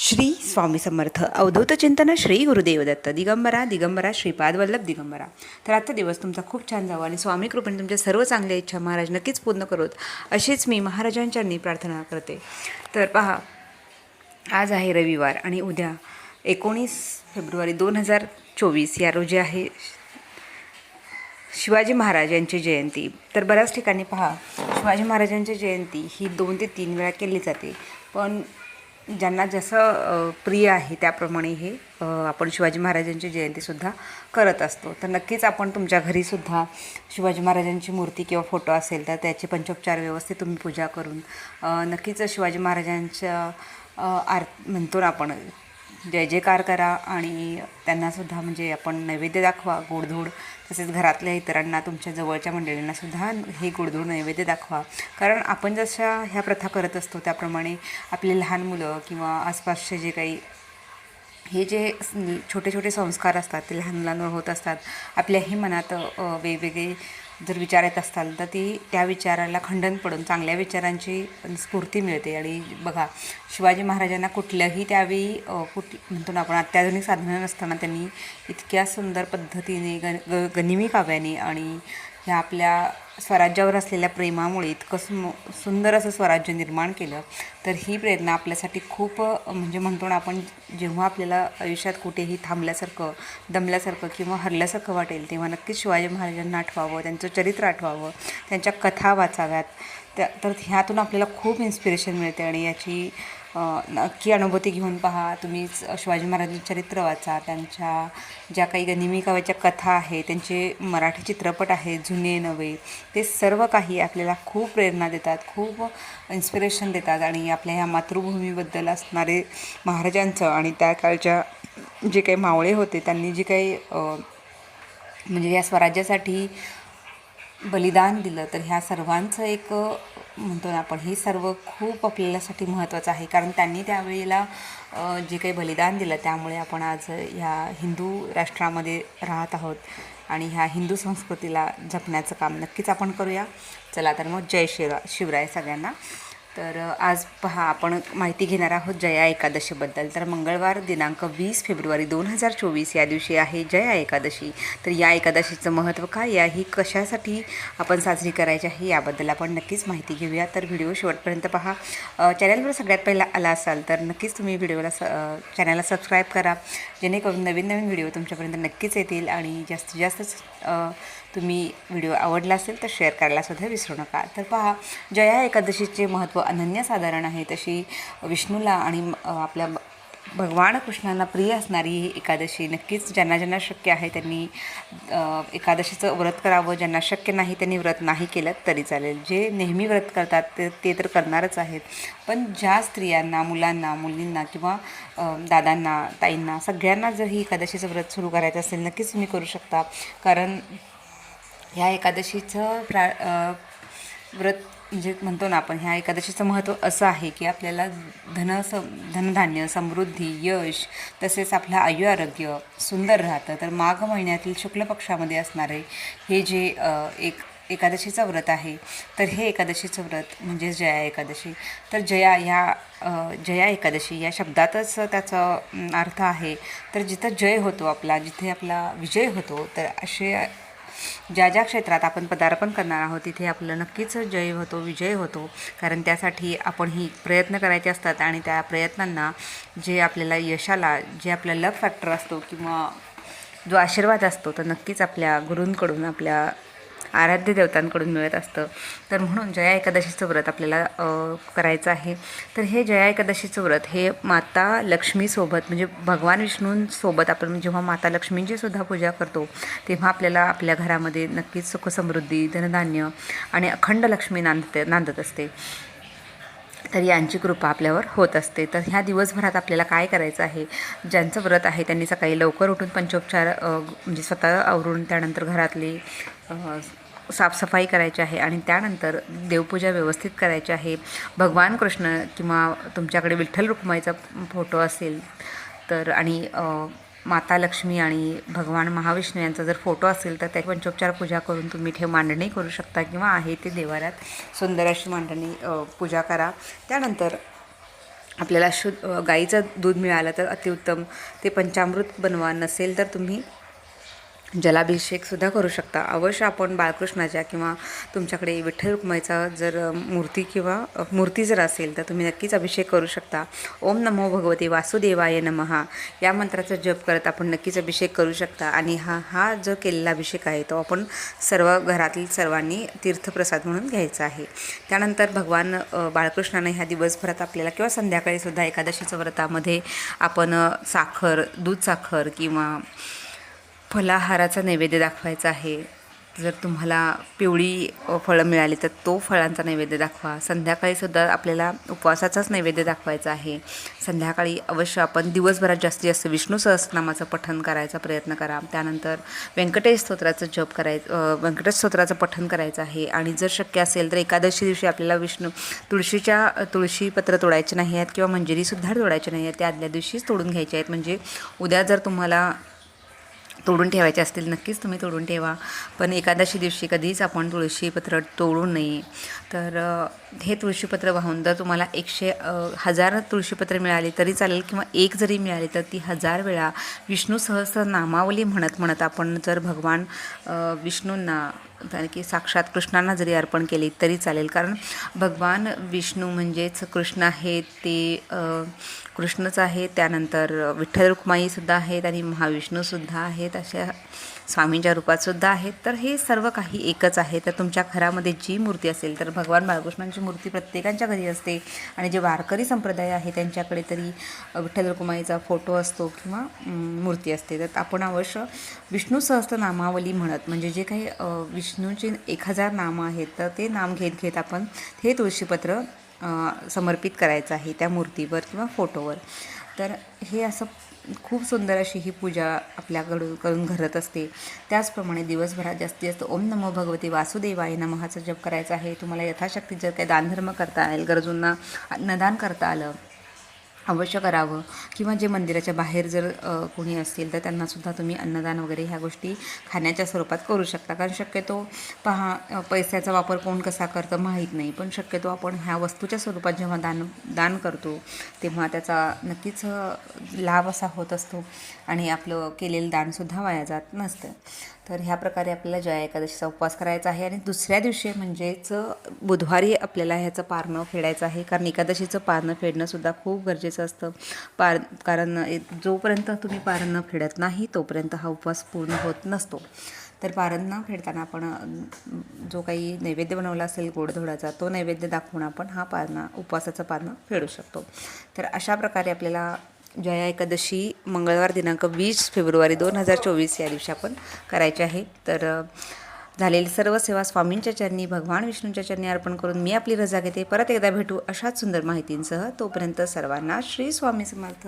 श्री स्वामी समर्थ. अवधूत चिंतन श्री गुरुदेव दत्त दिगंबरा दिगंबरा श्रीपाद वल्लभ दिगंबरा. तर आजचा दिवस तुमचा खूप छान जावा आणि स्वामी कृपेने तुमच्या सर्व चांगल्या इच्छा महाराज नक्कीच पूर्ण करोत. अशीच मी महाराजांच्यांनी प्रार्थना करते. तर पहा आज आहे रविवार आणि उद्या एकोणीस फेब्रुवारी दोन हजार चोवीस. या रोजी आहे शिवाजी महाराज यांची जयंती. तर बऱ्याच ठिकाणी पहा शिवाजी महाराजांची जयंती ही दोन ते तीन वेळा केली जाते. पण ज्यांना जसं प्रिय आहे त्याप्रमाणे हे आपण शिवाजी महाराजांची जयंतीसुद्धा करत असतो. तर नक्कीच आपण तुमच्या घरीसुद्धा शिवाजी महाराजांची मूर्ती किंवा फोटो असेल तर त्याची पंचोपचार व्यवस्थित तुम्ही पूजा करून नक्कीच शिवाजी महाराजांच्या आर म्हणतो ना आपण जय जयकार करा आणि त्यांनासुद्धा म्हणजे आपण नैवेद्य दाखवा गोडधोड. तसेच घरातल्या इतरांना तुमच्या जवळच्या मंडळींनासुद्धा हे गोडधोड नैवेद्य दाखवा. कारण आपण जशा ह्या प्रथा करत असतो त्याप्रमाणे आपले लहान मुलं किंवा आसपासचे जे काही हे जे छोटे छोटे संस्कार असतात ते लहान मुलांवर होत असतात. आपल्याही मनात वेगवेगळे जर विचार येत असताल तर ती त्या विचाराला खंडन पडून चांगल्या विचारांची स्फूर्ती मिळते. आणि बघा शिवाजी महाराजांना कुठल्याही त्यावेळी कुठ म्हणतो ना आपण अत्याधुनिक साधनं नसताना त्यांनी इतक्या सुंदर पद्धतीने गन ग गनिमी काव्याने आणि ह्या आपल्या स्वराज्यावर असलेल्या प्रेमामुळे इतकं सु सुंदर असं स्वराज्य निर्माण केलं. तर ही प्रेरणा आपल्यासाठी खूप म्हणजे म्हणतो ना आपण जेव्हा आपल्याला आयुष्यात कुठेही थांबल्यासारखं दमल्यासारखं किंवा हरल्यासारखं वाटेल तेव्हा नक्कीच शिवाजी महाराजांना आठवावं त्यांचं चरित्र आठवावं त्यांच्या कथा वाचाव्यात. त्या तर ह्यातून आपल्याला खूप इन्स्पिरेशन मिळते आणि याची नक्की अनुभूती घेऊन पहा. तुम्ही शिवाजी महाराजांचे चरित्र वाचा. त्यांच्या ज्या काही गनिमी काव्याच्या कथा आहे त्यांचे मराठी चित्रपट आहेत जुने नवे ते सर्व काही आपल्याला खूप प्रेरणा देतात खूप इन्स्पिरेशन देतात. आणि आपल्या ह्या मातृभूमीबद्दल असणारे महाराजांचं आणि त्या काळच्या जे काही मावळे होते त्यांनी जे काही म्हणजे या स्वराज्यासाठी बलिदान दिलं तर ह्या सर्वांचं एक म्हणतो ना आपण हे सर्व खूप आपल्यासाठी महत्त्वाचं आहे. कारण त्यांनी त्यावेळेला जे काही बलिदान दिलं त्यामुळे आपण आज ह्या हिंदू राष्ट्रामध्ये राहत आहोत आणि ह्या हिंदू संस्कृतीला जपण्याचं काम नक्कीच आपण करूया. चला तर मग जय शिरा शिवराय सगळ्यांना. तर आज पहा आपण माहिती घेणार आहोत जया एकादशीबद्दल. तर मंगळवार दिनांक वीस फेब्रुवारी दोन हजार चोवीस या दिवशी आहे जया एकादशी. तर या एकादशीचं महत्त्व काय या ही कशासाठी आपण साजरी करायची आहे? याबद्दल आपण नक्कीच माहिती घेऊया. तर व्हिडिओ शेवटपर्यंत पहा. चॅनलवर सगळ्यात पहिला आला असाल तर नक्कीच तुम्ही व्हिडिओला स चॅनलला सबस्क्राईब करा. जेणेकरून नवीन नवीन व्हिडिओ तुमच्यापर्यंत नक्कीच येतील आणि जास्तीत जास्त तुम्ही व्हिडिओ आवडला असेल तर शेअर करायला सुद्धा विसरू नका. तर पहा जया एकादशीचे महत्त्व अनन्यसाधारण आहे. तशी विष्णूला आणि आपल्या भगवान कृष्णांना प्रिय असणारी ही एकादशी नक्कीच ज्यांना ज्यांना शक्य आहे त्यांनी एकादशीचं व्रत करावं. ज्यांना शक्य नाही त्यांनी व्रत नाही केलं तरी चालेल. जे नेहमी व्रत करतात ते ते तर करणारच आहेत. पण ज्या स्त्रियांना मुलांना मुलींना किंवा दादांना ताईंना सगळ्यांना जर ही एकादशीचं व्रत सुरू करायचं असेल नक्कीच तुम्ही करू शकता. कारण ह्या एकादशीचं प्रा व्रत म्हणजे म्हणतो ना आपण ह्या एकादशीचं महत्त्व असं आहे की आपल्याला धन सम धनधान्य समृद्धी यश तसेच आपलं आयु आरोग्य सुंदर राहतं. तर माघ महिन्यातील शुक्ल पक्षामध्ये असणारे हे जे एक एकादशीचं व्रत आहे तर हे एकादशीचं व्रत म्हणजेच जया एकादशी. तर जया ह्या जया एकादशी या शब्दातच त्याचा अर्थ आहे. तर जिथं जय होतो आपला जिथे आपला विजय होतो तर असे ज्या ज्या क्षेत्रात आपण पदार्पण करणार आहोत तिथे आपलं नक्कीच जय होतो विजय होतो. कारण त्यासाठी आपण ही प्रयत्न करायचे असतात आणि त्या प्रयत्नांना जे आपल्याला यशाला जे आपला लक फॅक्टर असतो किंवा जो आशीर्वाद असतो तो नक्कीच आपल्या गुरूंकडून आपल्या आराध्य देवतांकडून मिळत असतं. तर म्हणून जया एकादशीचं व्रत आपल्याला करायचं आहे. तर हे जया एकादशीचं व्रत हे माता लक्ष्मीसोबत म्हणजे भगवान विष्णूंसोबत आपण जेव्हा माता लक्ष्मींची सुद्धा पूजा करतो तेव्हा आपल्याला आपल्या घरामध्ये नक्कीच सुखसमृद्धी धनधान्य आणि अखंड लक्ष्मी नांदते नांदत असते. तर यांची कृपा आपल्यावर होत असते. तर ह्या दिवसभरात आपल्याला काय करायचं आहे? ज्यांचं व्रत आहे त्यांनी सकाळी लवकर उठून पंचोपचार म्हणजे स्वतः आवरून त्यानंतर घरातली साफसफाई करायची आहे आणि त्यानंतर देवपूजा व्यवस्थित करायची आहे. भगवान कृष्ण किंवा तुमच्याकडे विठ्ठल रुक्माईचा फोटो असेल तर आणि माता लक्ष्मी आणि भगवान महाविष्णू यांचा जर फोटो असेल तर त्या पंचोपचार पूजा करून तुम्ही ठेव मांडणी करू शकता किंवा आहे ते देवाऱ्यात सुंदर अशी मांडणी पूजा करा. त्यानंतर आपल्याला शुद्ध गाईचं दूध मिळालं तर अतिउत्तम. ते पंचामृत बनवा नसेल तर तुम्ही जलाभिषेकसुद्धा करू शकता. अवश्य आपण बाळकृष्णाच्या किंवा तुमच्याकडे विठ्ठल रुक्माईचा जर मूर्ती किंवा मूर्ती जर असेल तर तुम्ही नक्कीच अभिषेक करू शकता. ओम नमो भगवते वासुदेवाय नमहा या मंत्राचा जप करत आपण नक्कीच अभिषेक करू शकता. आणि हा हा जो केलेला अभिषेक आहे तो आपण सर्व घरातील सर्वांनी तीर्थप्रसाद म्हणून घ्यायचा आहे. त्यानंतर भगवान बाळकृष्णाने ह्या दिवसभरात आपल्याला किंवा संध्याकाळीसुद्धा एकादशीच्या व्रतामध्ये आपण साखर दूध साखर किंवा फलाहाराचा नैवेद्य दाखवायचा आहे. जर तुम्हाला पिवळी फळं मिळाली तर तो फळांचा नैवेद्य दाखवा. संध्याकाळीसुद्धा आपल्याला उपवासाचाच नैवेद्य दाखवायचा आहे. संध्याकाळी अवश्य आपण दिवसभरात जास्तीत जास्त विष्णू सहस्रनामाचं पठन करायचा प्रयत्न करा. त्यानंतर व्यंकटेश स्तोत्राचं जप करायचं व्यंकटेश स्तोत्राचं पठन करायचं आहे. आणि जर शक्य असेल तर एकादशी दिवशी आपल्याला विष्णू तुळशीच्या तुळशीपत्र तोडायचे नाही आहेत किंवा मंजिरीसुद्धा तोडायचे नाही आहेत त्या आदल्या दिवशीच तोडून घ्यायचे आहेत. म्हणजे उद्या जर तुम्हाला तोडून ठेवायचे असतील नक्कीच तुम्ही तोडून ठेवा. पण एकादशी दिवशी कधीच आपण तुळशीपत्र तोडू नये. तर हे तुळशीपत्र वाहून जर तुम्हाला एकशे हजार तुळशीपत्र मिळाली तरी चालेल किंवा एक जरी मिळाली तर ती हजार वेळा विष्णू सहस्र नामावली म्हणत म्हणत आपण जर भगवान विष्णूंना की साक्षात कृष्णांना जरी अर्पण केली तरी चालेल. कारण भगवान विष्णू म्हणजेच कृष्ण आहेत ते कृष्णच आहे. त्यानंतर विठ्ठल रुक्माईसुद्धा आहेत आणि महाविष्णूसुद्धा आहेत. अशा स्वामींच्या रूपातसुद्धा आहेत. तर हे सर्व काही एकच आहे. तर तुमच्या घरामध्ये जी मूर्ती असेल तर भगवान बाळकृष्णांची मूर्ती प्रत्येकांच्या घरी असते. आणि जे वारकरी संप्रदाय आहे त्यांच्याकडे तरी विठ्ठल रुक्माईचा फोटो असतो किंवा मूर्ती असते. तर आपण अवश्य विष्णू सहस्त्र नामावली म्हणत म्हणजे जे काही विष्णूचे एक हजार नामं आहेत तर ते नाम घेत घेत आपण हे तुळशीपत्र समर्पित करायचं आहे त्या मूर्तीवर किंवा फोटोवर. तर हे असं खूप सुंदर अशी ही पूजा आपल्याकडून करून घडत असते. त्याचप्रमाणे दिवसभरात जास्तीत जास्त ओम नमो भगवती वासुदेवाय नमहाचा जप करायचा आहे. तुम्हाला यथाशक्ती जर काही दानधर्म करता आलं गरजूंना अन्नदान करता आलं अवश्य करावं. किंवा जे मंदिराच्या बाहेर जर कोणी असतील तर त्यांनासुद्धा तुम्ही अन्नदान वगैरे ह्या गोष्टी खाण्याच्या स्वरूपात करू शकता. कारण शक्यतो पहा पैशाचा वापर कोण कसा करतं माहीत नाही. पण शक्यतो आपण ह्या वस्तूच्या स्वरूपात जेव्हा दान दान करतो तेव्हा त्याचा नक्कीच लाभ असा होत असतो. आणि आपलं केलेलं दानसुद्धा वाया जात नसतं. तर ह्या प्रकारे आपल्याला जया एकादशीचा उपवास करायचा आहे आणि दुसऱ्या दिवशी म्हणजेच बुधवारी आपल्याला ह्याचं पारणं फेडायचं आहे. कारण एकादशीचं पारणं फेडणंसुद्धा खूप गरजेचं असतं. पार कारण जोपर्यंत तुम्ही पारणं फेडत नाही तोपर्यंत हा उपवास पूर्ण होत नसतो. तर पारण न फेडताना आपण जो काही नैवेद्य बनवला असेल गोडधोडाचा तो नैवेद्य दाखवून आपण हा पारणा उपवासाचं पारणं फेडू शकतो. तर अशा प्रकारे आपल्याला जया एकादशी मंगळवार दिनांक वीस फेब्रुवारी दोन हजार चोवीस या दिवशी आपण करायचे आहे. तर झालेली सर्व सेवा स्वामींच्या चरणी भगवान विष्णूंच्या चरणी अर्पण करून मी आपली रजा घेते. परत एकदा भेटू अशाच सुंदर माहितींसह. तोपर्यंत सर्वांना श्री स्वामी समर्थ.